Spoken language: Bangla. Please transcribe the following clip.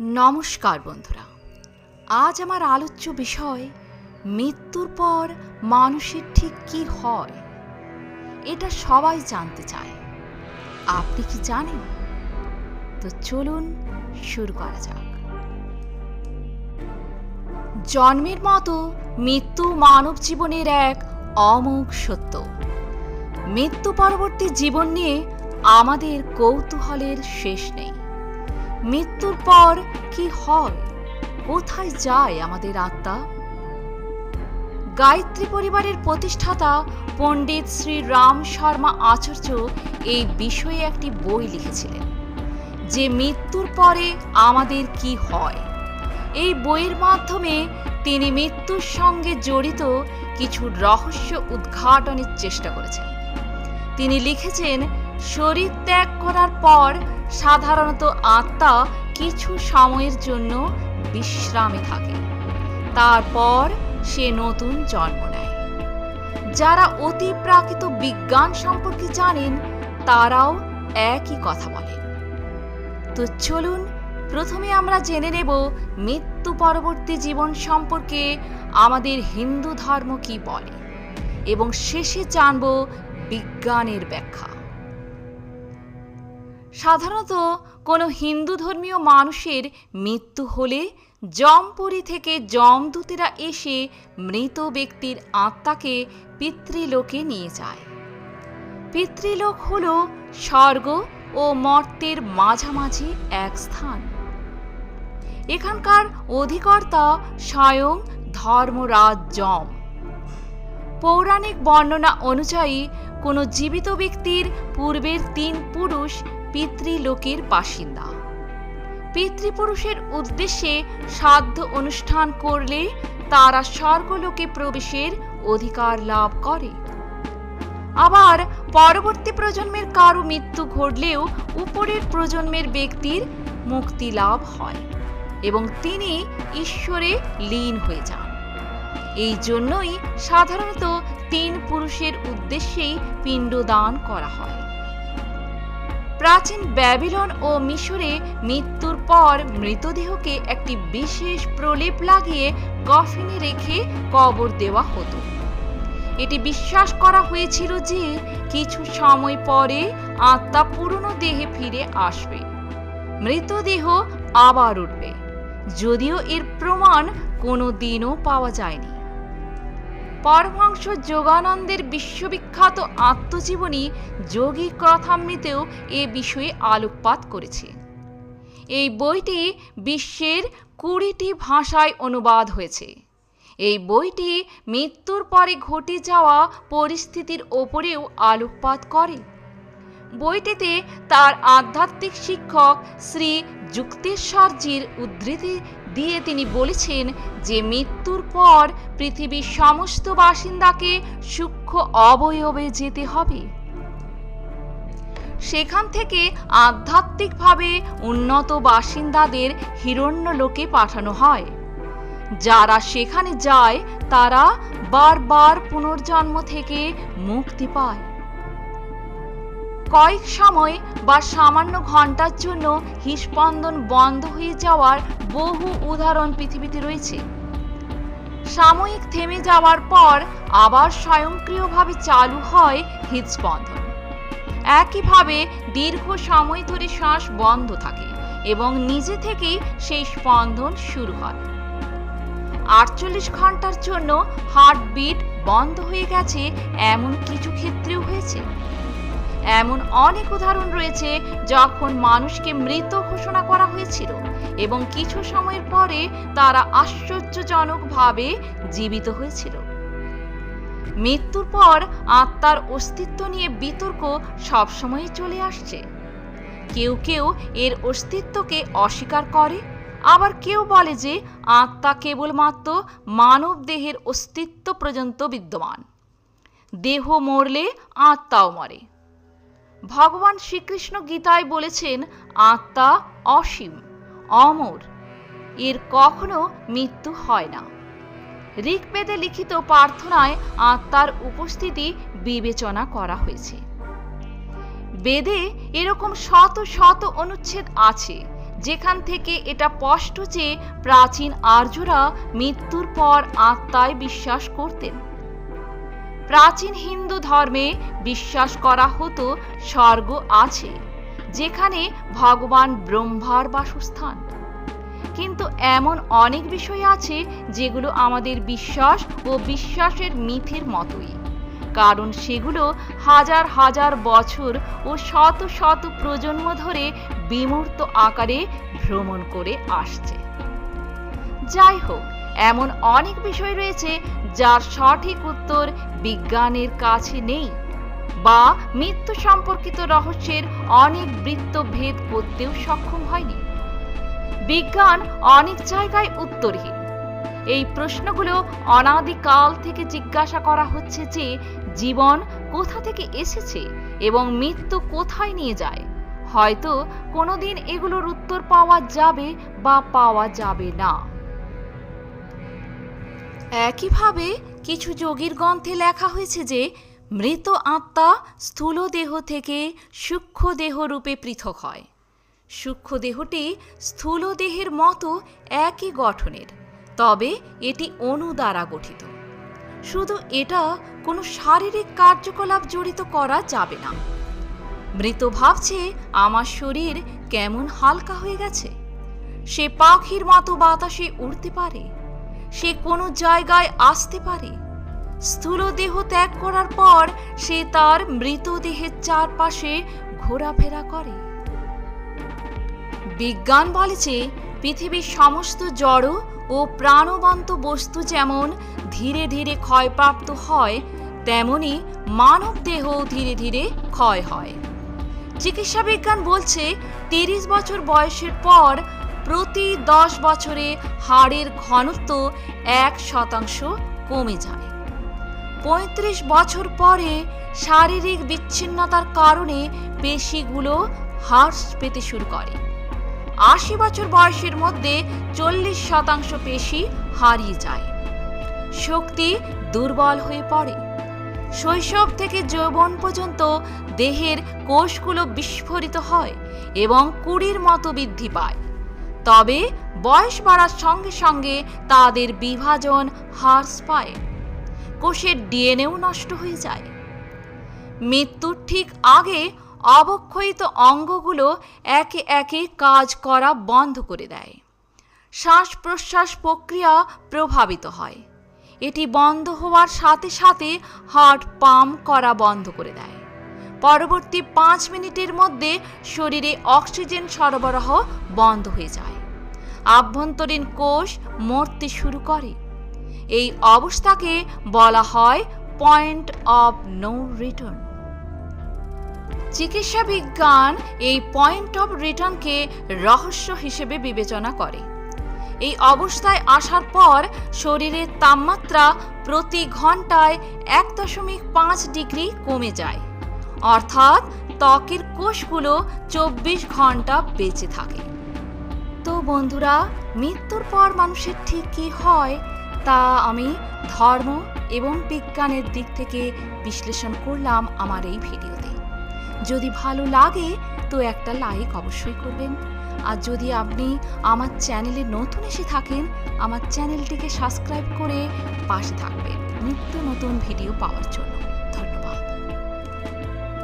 নমস্কার বন্ধুরা। আজ আমার আলোচ্য বিষয়, মৃত্যুর পর মানুষের ঠিক কি হয়? এটা সবাই জানতে চায়। আপনি কি জানেন? তো চলুন শুরু করা যাক। জন্মের মতো মৃত্যু মানব জীবনের এক অমোঘ সত্য। মৃত্যু পরবর্তী জীবন নিয়ে আমাদের কৌতূহলের শেষ নেই। মৃত্যুর পর কি হয়? কোথায় যায় আমাদের আত্মা? গায়ত্রী পরিবারের প্রতিষ্ঠাতা পণ্ডিত শ্রী রাম শর্মা আচার্য এই বিষয়ে একটি বই লিখেছিলেন, যে মৃত্যুর পরে আমাদের কি হয়? এই বইয়ের মাধ্যমে তিনি মৃত্যুর সঙ্গে জড়িত কিছু রহস্য উদ্ঘাটনের চেষ্টা করেছেন। তিনি লিখেছেন শরীর ত্যাগ করার পর সাধারণত আত্মা কিছু সময়ের জন্য বিশ্রামে থাকে। তারপর সে নতুন জন্ম নেয়। যারা অতি প্রাকৃত বিজ্ঞান সম্পর্কে জানেন, তারাও একই কথা বলেন। তো চলুন, প্রথমে আমরা জেনে নেব মৃত্যু পরবর্তী জীবন সম্পর্কে আমাদের হিন্দু ধর্ম কি বলে এবং শেষে জানব বিজ্ঞানের ব্যাখ্যা। সাধারণত কোনো হিন্দু ধর্মীয় মানুষের মৃত্যু হলে জমপুরী থেকে যমদূতেরা এসে মৃত ব্যক্তির আত্মাকে পিতৃলোকে নিয়ে যায়। পিতৃলোক হল স্বর্গ ও মর্তের মাঝামাঝি এক স্থান। এখানকার অধিকর্তা স্বয়ং ধর্মরাজ যম পৌরাণিক বর্ণনা অনুযায়ী, কোনো জীবিত ব্যক্তির পূর্বের তিন পুরুষ পিতৃলোকের বাসিন্দা। পিতৃপুরুষের উদ্দেশ্যে সাধ্য অনুষ্ঠান করলে তারা স্বর্গলোকে প্রবেশের অধিকার লাভ করে। আবার পরবর্তী প্রজন্মের কারও মৃত্যু ঘটলেও উপরের প্রজন্মের ব্যক্তির মুক্তি লাভ হয় এবং তিনি ঈশ্বরে লীন হয়ে যান। এই জন্যই সাধারণত তিন পুরুষের উদ্দেশ্যেই পিণ্ডদান করা হয়। প্রাচীন ব্যাবিলন ও মিশরে মৃত্যুর পর মৃতদেহকে একটি বিশেষ প্রলেপ লাগিয়ে কফিনে রেখে কবর দেওয়া হতো। এটি বিশ্বাস করা হয়েছিল যে কিছু সময় পরে আত্মা পুরনো দেহে ফিরে আসবে। মৃতদেহ আবার উঠবে। যদিও এর প্রমাণ কোনো দিনও পাওয়া যায়নি। পরমহংস যোগানন্দের বিশ্ববিখ্যাত আত্মজীবনী যোগী কথামৃতেও এ বিষয়ে আলোকপাত করেছে। এই বইটি বিশ্বের কুড়িটি ভাষায় অনুবাদ হয়েছে। এই বইটি মৃত্যুর পরে ঘটে যাওয়া পরিস্থিতির ওপরেও আলোকপাত করে। বইটিতে তার আধ্যাত্মিক শিক্ষক শ্রী যুক্তেশ্বরজির উদ্ধৃতি দিয়ে তিনি বলেছেন যে মৃত্যুর পর পৃথিবীর সমস্ত বাসিন্দাকে সূক্ষ্ম অবয়বে যেতে হবে। সেখান থেকে আধ্যাত্মিকভাবে উন্নত বাসিন্দাদের হিরণ্য লোকে পাঠানো হয়। যারা সেখানে যায়, তারা বারবার পুনর্জন্ম থেকে মুক্তি পায়। কয়েক সময় বা সামান্য ঘণ্টার জন্য হৃস্পন্দন বন্ধ হয়ে যাওয়ার বহু উদাহরণ পৃথিবীতে রয়েছে। সাময়িক থেমে যাওয়ার পর আবার স্বয়ংক্রিয়ভাবে চালু হয় হৃদস্পন্দন। একইভাবে দীর্ঘ সময় ধরে শ্বাস বন্ধ থাকে এবং নিজে থেকেই সেই স্পন্দন শুরু হয়। আটচল্লিশ ঘণ্টার জন্য হার্টবিট বন্ধ হয়ে গেছে এমন কিছু ক্ষেত্রেও হয়েছে। এমন অনেক উদাহরণ রয়েছে যখন মানুষকে মৃত ঘোষণা করা হয়েছিল এবং কিছু সময়ের পরে তারা আশ্চর্যজনকভাবে জীবিত হয়েছিল। মৃত্যুর পর আত্মার অস্তিত্ব নিয়ে বিতর্ক সবসময় চলে আসছে। কেউ কেউ এর অস্তিত্বকে অস্বীকার করে, আবার কেউ বলে যে আত্মা কেবলমাত্র মানব দেহের অস্তিত্ব পর্যন্ত বিদ্যমান। দেহ মরলে আত্মাও মরে। ভগবান শ্রীকৃষ্ণ গীতায় বলেছেন, আত্মা অসীম, অমর। এর কখনো মৃত্যু হয় না। ঋগ্বেদে লিখিত প্রার্থনায় আত্মার উপস্থিতি বিবেচনা করা হয়েছে। বেদে এরকম শত শত অনুচ্ছেদ আছে, যেখান থেকে এটা স্পষ্ট যে প্রাচীন আর্যরা মৃত্যুর পর আত্মায় বিশ্বাস করতেন। প্রাচীন হিন্দু ধর্মে বিশ্বাস করা হতো স্বর্গ আছে, যেখানে ভগবান ব্রহ্মার বাসস্থান। কিন্তু এমন অনেক বিষয় আছে যেগুলো আমাদের বিশ্বাস ও বিশ্বাসের মিথের মতোই, কারণ সেগুলো হাজার হাজার বছর ও শত শত প্রজন্ম ধরে বিমূর্ত আকারে ভ্রমণ করে আসছে। যাই হোক এমন অনেক বিষয় রয়েছে যার সঠিক উত্তর বিজ্ঞানের কাছে নেই বা মৃত্যু সম্পর্কিত রহস্যের অনেক বৃত্ত ভেদ করতেও সক্ষম হয়নি। বিজ্ঞান অনেক জায়গায় উত্তরহীন। এই প্রশ্নগুলো অনাদিকাল থেকে জিজ্ঞাসা করা হচ্ছে যে জীবন কোথা থেকে এসেছে এবং মৃত্যু কোথায় নিয়ে যায়? হয়তো কোনোদিন এগুলোর উত্তর পাওয়া যাবে বা পাওয়া যাবে না। একইভাবে কিছু যোগীর গ্রন্থে লেখা হয়েছে যে, মৃত আত্মা স্থূল দেহ থেকে সূক্ষ্ম দেহ রূপে পৃথক হয়। সূক্ষ্ম দেহটি স্থূল দেহের মতো একই গঠনের, তবে এটি অণু দ্বারা গঠিত। শুধু এটা কোনো শারীরিক কার্যকলাপ জড়িত করা যাবে না। মৃত ভাবছে, আমার শরীর কেমন হালকা হয়ে গেছে। সে পাখির মতো বাতাসে উড়তে পারে। সে কোনো জায়গায় আসতে পারে। স্থূল দেহ ত্যাগ করার পর সে তার মৃতদেহের চারপাশে ঘোরাফেরা করে। বিজ্ঞান বলে যে, পৃথিবীর সমস্ত জড় ও প্রাণবন্ত বস্তু যেমন ধীরে ধীরে ক্ষয়প্রাপ্ত হয়, তেমনি মানব দেহ ধীরে ধীরে ক্ষয় হয়। চিকিৎসা বিজ্ঞান বলছে, তিরিশ বছর বয়সের পর প্রতি দশ বছরে হাড়ের ঘনত্ব এক শতাংশ কমে যায়। পঁয়ত্রিশ বছর পরে শারীরিক বিচ্ছিন্নতার কারণে পেশিগুলো হ্রাস পেতে শুরু করে। আশি বছর বয়সের মধ্যে চল্লিশ শতাংশ পেশি হারিয়ে যায়। শক্তি দুর্বল হয়ে পড়ে। শৈশব থেকে যৌবন পর্যন্ত দেহের কোষগুলো বিস্ফোরিত হয় এবং কুড়ির মতো বৃদ্ধি পায়। তবে বয়স বাড়ার সঙ্গে সঙ্গে তাদের বিভাজন হ্রাস পায়। কোষের ডিএনএও নষ্ট হয়ে যায়। মৃত্যুর ঠিক আগে অবক্ষয়িত অঙ্গগুলো একে একে কাজ করা বন্ধ করে দেয়। শ্বাস প্রশ্বাস প্রক্রিয়া প্রভাবিত হয়। এটি বন্ধ হওয়ার সাথে সাথে হার্ট পাম্প করা বন্ধ করে দেয়। পরবর্তী পাঁচ মিনিটের মধ্যে শরীরে অক্সিজেন সরবরাহ বন্ধ হয়ে যায়। আভ্যন্তরীণ কোষ মরতে শুরু করে। এই অবস্থাকে বলা হয় পয়েন্ট অফ নো রিটার্ন চিকিৎসা বিজ্ঞান এই পয়েন্ট অফ রিটার্নকে রহস্য হিসেবে বিবেচনা করে। এই অবস্থায় আসার পর শরীরের তাপমাত্রা প্রতি ঘন্টায় এক দশমিক পাঁচ ডিগ্রি কমে যায়। অর্থাৎ ত্বকের কোষগুলো চব্বিশ ঘণ্টা বেঁচে থাকে। তো বন্ধুরা, মৃত্যুর পর মানুষের ঠিক কী হয় তা আমি ধর্ম এবং বিজ্ঞানের দিক থেকে বিশ্লেষণ করলাম আমার এই ভিডিওতে। যদি ভালো লাগে তো একটা লাইক অবশ্যই করবেন। আর যদি আপনি আমার চ্যানেলে নতুন এসে থাকেন, আমার চ্যানেলটিকে সাবস্ক্রাইব করে পাশে থাকবেন। নিত্য নতুন ভিডিও পাওয়ার জন্য।